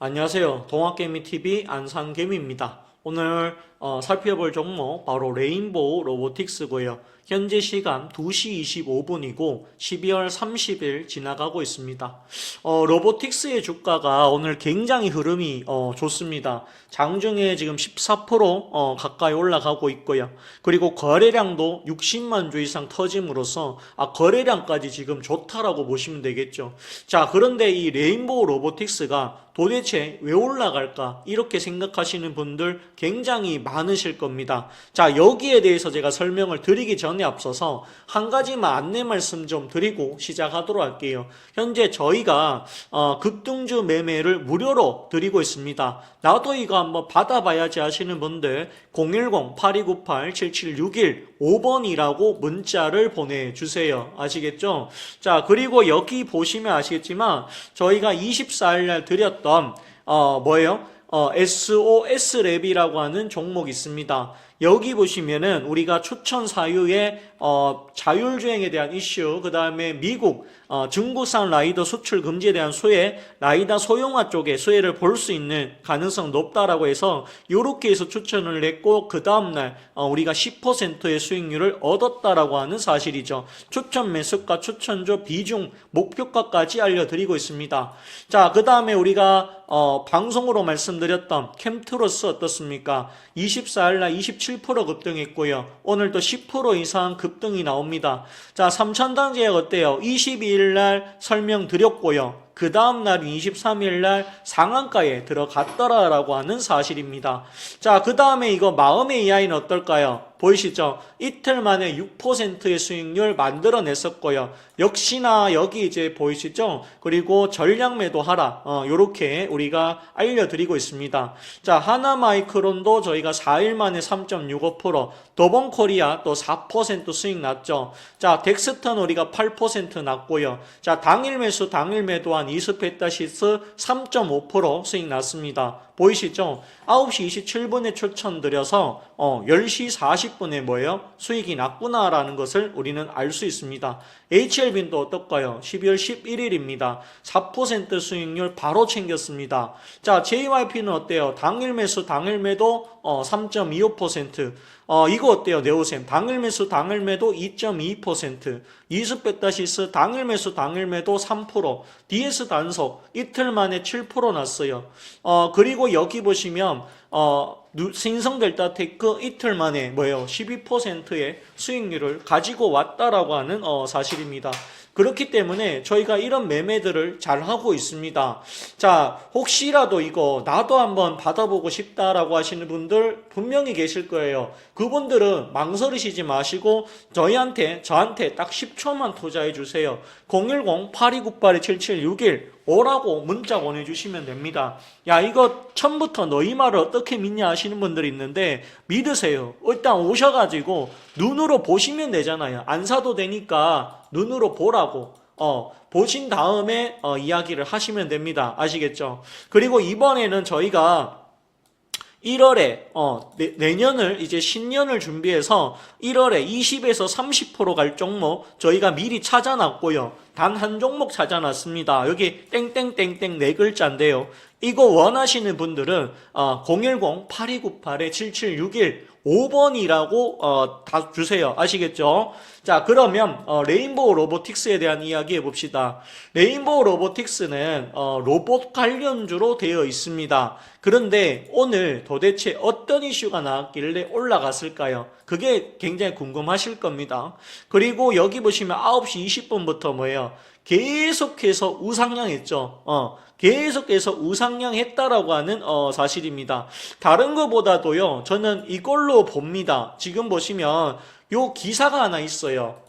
안녕하세요. 동학개미TV 안산개미입니다. 오늘 어, 살펴볼 종목 바로 레인보우 로보틱스고요. 현재 시간 2시 25분이고 12월 30일 지나가고 있습니다. 어, 로보틱스의 주가가 오늘 굉장히 흐름이 어, 좋습니다. 장중에 지금 14% 어, 가까이 올라가고 있고요. 그리고 거래량도 60만 주 이상 터짐으로써 아, 거래량까지 지금 좋다라고 보시면 되겠죠. 자, 그런데 이 레인보우 로보틱스가 도대체 왜 올라갈까? 이렇게 생각하시는 분들 굉장히 많 으실 겁니다. 자, 여기에 대해서 제가 설명을 드리기 전에 앞서서 한 가지만 안내 말씀 좀 드리고 시작하도록 할게요. 현재 저희가 어, 급등주 매매를 무료로 드리고 있습니다. 나도 이거 한번 받아봐야지 하시는 분들 010-8298-7761 5번이라고 문자를 보내주세요. 아시겠죠? 자, 그리고 여기 보시면 아시겠지만 저희가 24일날 드렸던 어, 뭐예요? 어, SOS 랩이라고 하는 종목이 있습니다. 여기 보시면은 우리가 추천 사유에 어, 자율주행에 대한 이슈, 그 다음에 미국 어, 중국산 라이더 수출 금지에 대한 수혜, 라이더 소형화 쪽에 수혜를 볼 수 있는 가능성 높다라고 해서 이렇게 해서 추천을 했고 그 다음날 어, 우리가 10%의 수익률을 얻었다라고 하는 사실이죠. 추천 매수가, 추천조 비중, 목표가까지 알려드리고 있습니다. 자, 그 다음에 우리가 어, 방송으로 말씀드렸던 캠트로스 어떻습니까? 24일 날 27% 급등했고요. 오늘도 10% 이상 급등이 나옵니다. 자, 삼천당제약 어때요? 22일 날 설명드렸고요. 그 다음날 23일 날 상한가에 들어갔더라라고 하는 사실입니다. 자, 그 다음에 이거 마음의 이하이는 어떨까요? 보이시죠? 이틀 만에 6%의 수익률 만들어냈었고요. 역시나 여기 이제 보이시죠? 그리고 전량 매도 하라. 어, 요렇게 우리가 알려드리고 있습니다. 자, 하나 마이크론도 저희가 4일 만에 3.65%, 더본 코리아 또 4% 수익 났죠. 자, 덱스턴 우리가 8% 났고요. 자, 당일 매수, 당일 매도한 이스페타시스 3.5% 수익 났습니다. 보이시죠? 9시 27분에 추천드려서 어, 10시 40분에 뭐예요? 수익이 났구나라는 것을 우리는 알 수 있습니다. 또 어떨까요? 12월 11일입니다. 4% 수익률 바로 챙겼습니다. 자, JYP는 어때요? 당일 매수, 당일 매도 어, 3.25%. 어, 이거 어때요? 네오셈. 당일 매수, 당일 매도 2.2%. 이스페타시스 당일 매수, 당일 매도 3%. DS 단속 이틀 만에 7% 났어요. 어, 그리고 여기 보시면 어, 누- 신성 델타 테크 이틀 만에 뭐예요? 12%의 수익률을 가지고 왔다라고 하는 어, 사실입니다. 그렇기 때문에 저희가 이런 매매들을 잘 하고 있습니다. 자, 혹시라도 이거 나도 한번 받아보고 싶다라고 하시는 분들 분명히 계실 거예요. 그분들은 망설이시지 마시고 저희한테 저한테 딱 10초만 투자해 주세요. 010-8298-7761 오라고 문자 보내주시면 됩니다. 야, 이거 처음부터 너희 말을 어떻게 믿냐 하시는 분들이 있는데 믿으세요. 일단 오셔가지고 눈으로 보시면 되잖아요. 안 사도 되니까 눈으로 보라고. 어, 보신 다음에 어, 이야기를 하시면 됩니다. 아시겠죠? 그리고 이번에는 저희가 1월에 어, 내, 년을 이제 신년을 준비해서 1월에 20에서 30%갈 종목 저희가 미리 찾아놨고요. 단 한 종목 찾아놨습니다. 여기 땡땡땡땡 네 글자인데요. 이거 원하시는 분들은 어, 010-8298-7761 5번이라고 어, 다 주세요. 아시겠죠? 자, 그러면 어, 레인보우 로보틱스에 대한 이야기 해봅시다. 레인보우 로보틱스는 어, 로봇 관련주로 되어 있습니다. 그런데 오늘 도대체 어떤 이슈가 나왔길래 올라갔을까요? 그게 굉장히 궁금하실 겁니다. 그리고 여기 보시면 9시 20분부터 뭐예요? 계속해서 우상향했죠. 어, 계속해서 우상향했다라고 하는 어, 사실입니다. 다른 것보다도요, 저는 이걸로 봅니다. 지금 보시면 요 기사가 하나 있어요.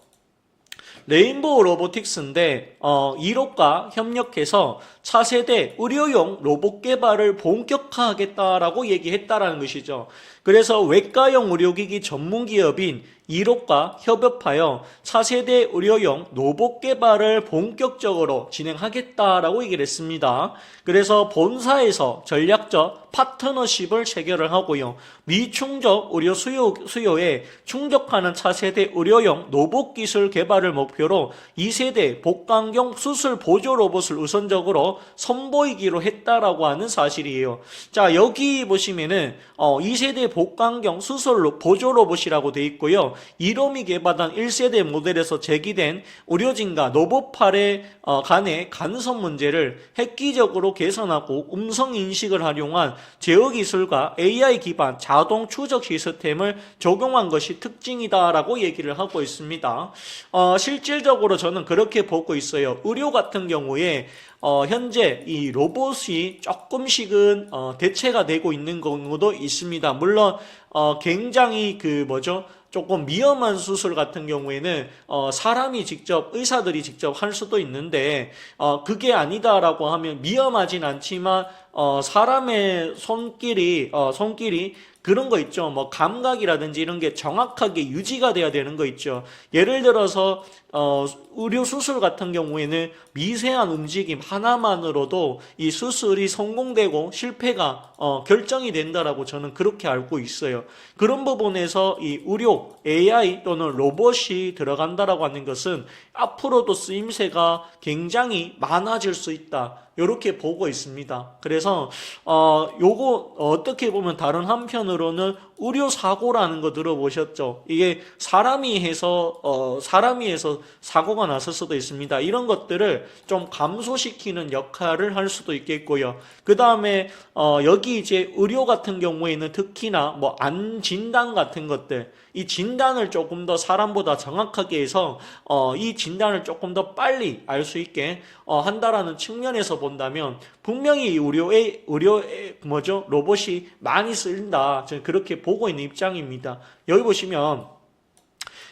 레인보우 로보틱스인데 어, 1호과 협력해서 차세대 의료용 로봇 개발을 본격화하겠다라고 얘기했다라는 것이죠. 그래서 외과용 의료기기 전문 기업인 이롭과 협업하여 차세대 의료용 로봇 개발을 본격적으로 진행하겠다라고 얘기를 했습니다. 그래서 본사에서 전략적 파트너십을 체결을 하고요. 미충족 의료 수요, 수요에 충족하는 차세대 의료용 로봇 기술 개발을 목표로 2세대 복강경 수술 보조 로봇을 우선적으로 선보이기로 했다라고 하는 사실이에요. 자, 여기 보시면은 어, 2세대 복강경 수술 보조 로봇이라고 돼 있고요. 이롬이 개발한 1세대 모델에서 제기된 의료진과 로봇팔의 어, 간의 간섭 문제를 획기적으로 개선하고 음성 인식을 활용한 제어 기술과 AI 기반 자동 추적 시스템을 적용한 것이 특징이다라고 얘기를 하고 있습니다. 어, 실질적으로 저는 그렇게 보고 있어요. 의료 같은 경우에 어, 현재 이 로봇이 조금씩은 어, 대체가 되고 있는 경우도 있습니다. 물론 어, 굉장히 그 뭐죠? 조금 위험한 수술 같은 경우에는 어, 사람이 직접 의사들이 직접 할 수도 있는데 어, 그게 아니다라고 하면 위험하진 않지만 어, 사람의 손길이 어, 손길이 그런 거 있죠. 뭐 감각이라든지 이런 게 정확하게 유지가 돼야 되는 거 있죠. 예를 들어서 어, 의료 수술 같은 경우에는 미세한 움직임 하나만으로도 이 수술이 성공되고 실패가 어, 결정이 된다라고 저는 그렇게 알고 있어요. 그런 부분에서 이 의료 AI 또는 로봇이 들어간다라고 하는 것은 앞으로도 쓰임새가 굉장히 많아질 수 있다. 이렇게 보고 있습니다. 그래서 어 요거 어떻게 보면 다른 한편으로는 의료 사고라는 거 들어보셨죠? 이게 사람이 해서 어 사람이 해서 사고가 났을 수도 있습니다. 이런 것들을 좀 감소시키는 역할을 할 수도 있겠고요. 그 다음에 어 여기 이제 의료 같은 경우에는 특히나 뭐 안 진단 같은 것들 이 진단을 조금 더 사람보다 정확하게 해서 어, 이 진단을 조금 더 빨리 알 수 있게 어, 한다라는 측면에서 본다면 분명히 이 의료의 뭐죠 로봇이 많이 쓰인다 저는 그렇게 보고 있는 입장입니다. 여기 보시면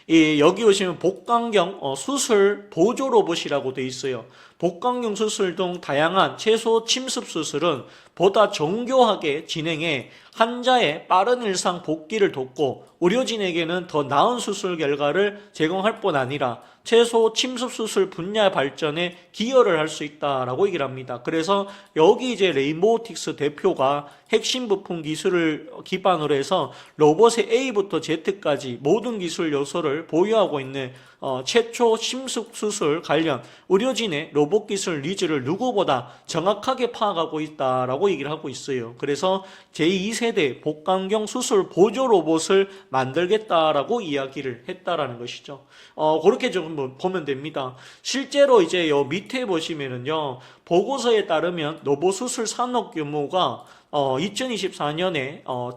이 여기 보시면 복강경 어, 수술 보조 로봇이라고 돼 있어요. 복강경 수술 등 다양한 채소 침습 수술은 보다 정교하게 진행해 환자의 빠른 일상 복귀를 돕고 의료진에게는 더 나은 수술 결과를 제공할 뿐 아니라 채소 침습 수술 분야 발전에 기여를 할 수 있다라고 얘기를 합니다. 그래서 여기 이제 레인보우틱스 대표가 핵심 부품 기술을 기반으로 해서 로봇의 A부터 Z까지 모든 기술 요소를 보유하고 있는 어, 최초 침습 수술 관련 의료진의 로봇 기술 니즈를 누구보다 정확하게 파악하고 있다라고 얘기를 하고 있어요. 그래서 제2세대 복강경 수술 보조 로봇을 만들겠다라고 이야기를 했다라는 것이죠. 어, 그렇게 좀 보면 됩니다. 실제로 이제 요 밑에 보시면은요, 보고서에 따르면 로봇 수술 산업 규모가 어, 2024년에 어,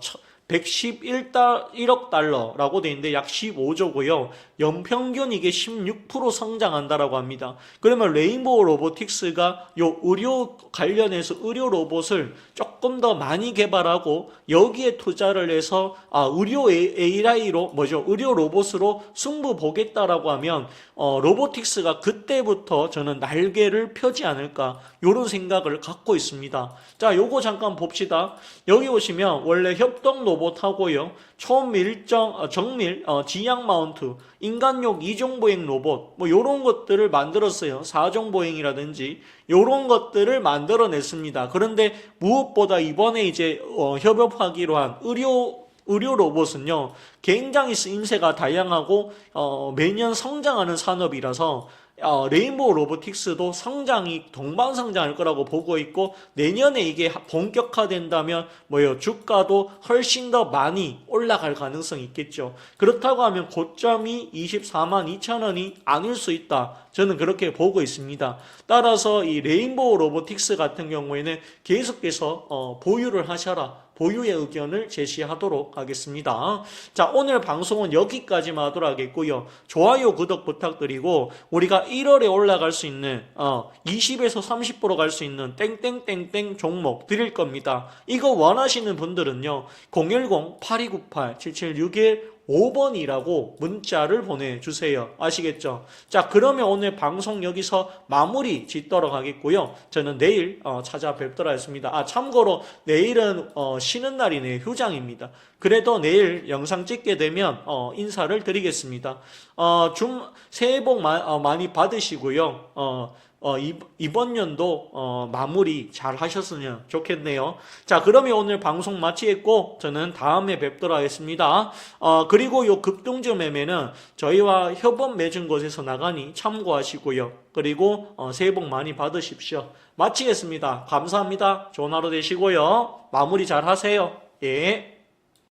111억 달러라고 돼 있는데 약 15조고요. 연평균 이게 16% 성장한다라고 합니다. 그러면 레인보우 로보틱스가 요 의료 관련해서 의료 로봇을 조금 더 많이 개발하고 여기에 투자를 해서 아 의료 AI로 뭐죠? 의료 로봇으로 승부 보겠다라고 하면 어, 로보틱스가 그때부터 저는 날개를 펴지 않을까 이런 생각을 갖고 있습니다. 자, 요거 잠깐 봅시다. 여기 보시면 원래 협동 로 봇하고요. 초밀정 어, 정밀 어, 지향 마운트 인간용 이종 보행 로봇 뭐 요런 것들을 만들었어요. 사종 보행이라든지 요런 것들을 만들어냈습니다. 그런데 무엇보다 이번에 이제 어, 협업하기로 한 의료 의료 로봇은요 굉장히 쓰임새가 다양하고 어, 매년 성장하는 산업이라서 어, 레인보우 로보틱스도 성장이 동반 성장할 거라고 보고 있고 내년에 이게 본격화된다면 뭐요 주가도 훨씬 더 많이 올라갈 가능성이 있겠죠. 그렇다고 하면 고점이 24만 2천 원이 아닐 수 있다. 저는 그렇게 보고 있습니다. 따라서 이 레인보우 로보틱스 같은 경우에는 계속해서 어, 보유를 하셔라. 보유의 의견을 제시하도록 하겠습니다. 자, 오늘 방송은 여기까지만 하도록 하겠고요. 좋아요, 구독 부탁드리고 우리가 1월에 올라갈 수 있는 어, 20에서 30%갈 수 있는 땡땡땡땡 종목 드릴 겁니다. 이거 원하시는 분들은요. 010-8298-7761 5번이라고 문자를 보내주세요. 아시겠죠? 자, 그러면 오늘 방송 여기서 마무리 짓도록 하겠고요. 저는 내일 어, 찾아뵙도록 하겠습니다. 아, 참고로 내일은 어, 쉬는 날이네요. 휴장입니다. 그래도 내일 영상 찍게 되면 어, 인사를 드리겠습니다. 어, 좀 새해 복 마- 어, 많이 받으시고요. 어, 어, 이- 이번 연도 어, 마무리 잘 하셨으면 좋겠네요. 자, 그러면 오늘 방송 마치겠고 저는 다음에 뵙도록 하겠습니다. 어, 그리고 요 급등주 매매는 저희와 협업 맺은 곳에서 나가니 참고하시고요. 그리고 어, 새해 복 많이 받으십시오. 마치겠습니다. 감사합니다. 좋은 하루 되시고요. 마무리 잘 하세요. 예.